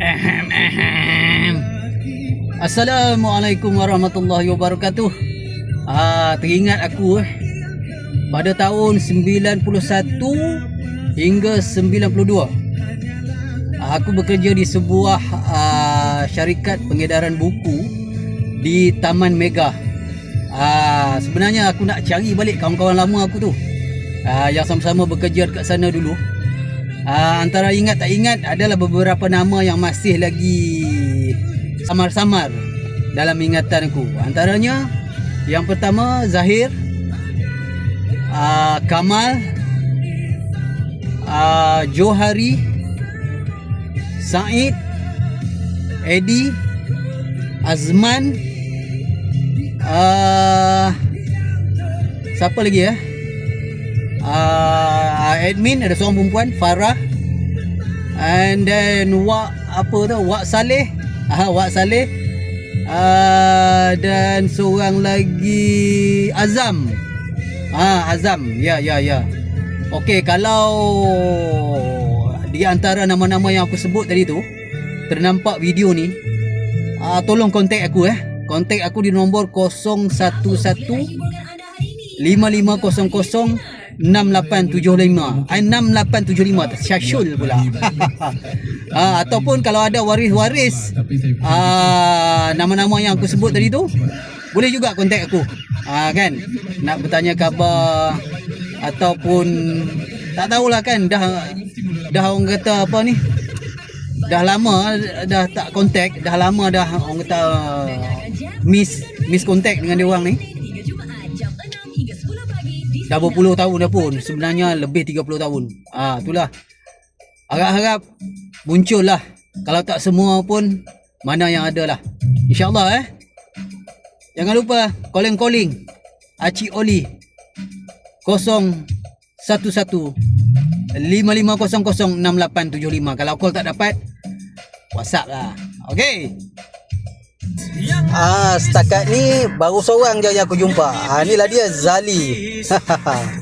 Ahem, ahem. Assalamualaikum warahmatullahi wabarakatuh. Ah, teringat aku eh pada tahun 91 hingga 92. Ah, Aku bekerja di sebuah ah, syarikat pengedaran buku di Taman Mega. Ah, sebenarnya aku nak cari balik kawan-kawan lama aku tu. Ah, yang sama-sama bekerja dekat sana dulu. Ah, antara ingat tak ingat adalah beberapa nama yang masih lagi samar-samar dalam ingatan aku. Antaranya yang pertama Zahir, ah, Kamal, ah, Johari, Said, Eddie, Azman, ah, siapa lagi ya? Uh, admin ada seorang perempuan Farah. And then Wak apa tu? Wak Saleh. Ah Wak Saleh. Uh, dan seorang lagi Azam. Ah Azam. Ya ya ya. Okey kalau di antara nama-nama yang aku sebut tadi tu ternampak video ni uh, tolong kontak aku eh. Kontak aku di nombor 011 5500 6875 ah, 6875 Syashul pula. Ah, Ataupun kalau ada waris-waris ah, Nama-nama yang aku sebut tadi tu Boleh juga kontak aku. Ah, Kan? Nak bertanya khabar Ataupun Tak tahulah kan Dah Dah orang kata apa ni? Dah lama Dah tak kontak Dah lama dah Orang kata Miss Miss kontak dengan dia orang ni dah berpuluh tahun dah pun. Sebenarnya lebih 30 tahun. Ah itulah. Harap-harap muncul lah kalau tak semua pun mana yang ada lah insyaallah eh. Jangan lupa calling calling Aci Oli. 011 55006875 kalau call tak dapat whatsapp lah. Okey Ah, setakat ni baru seorang je yang aku jumpa. Ah, inilah dia Zali.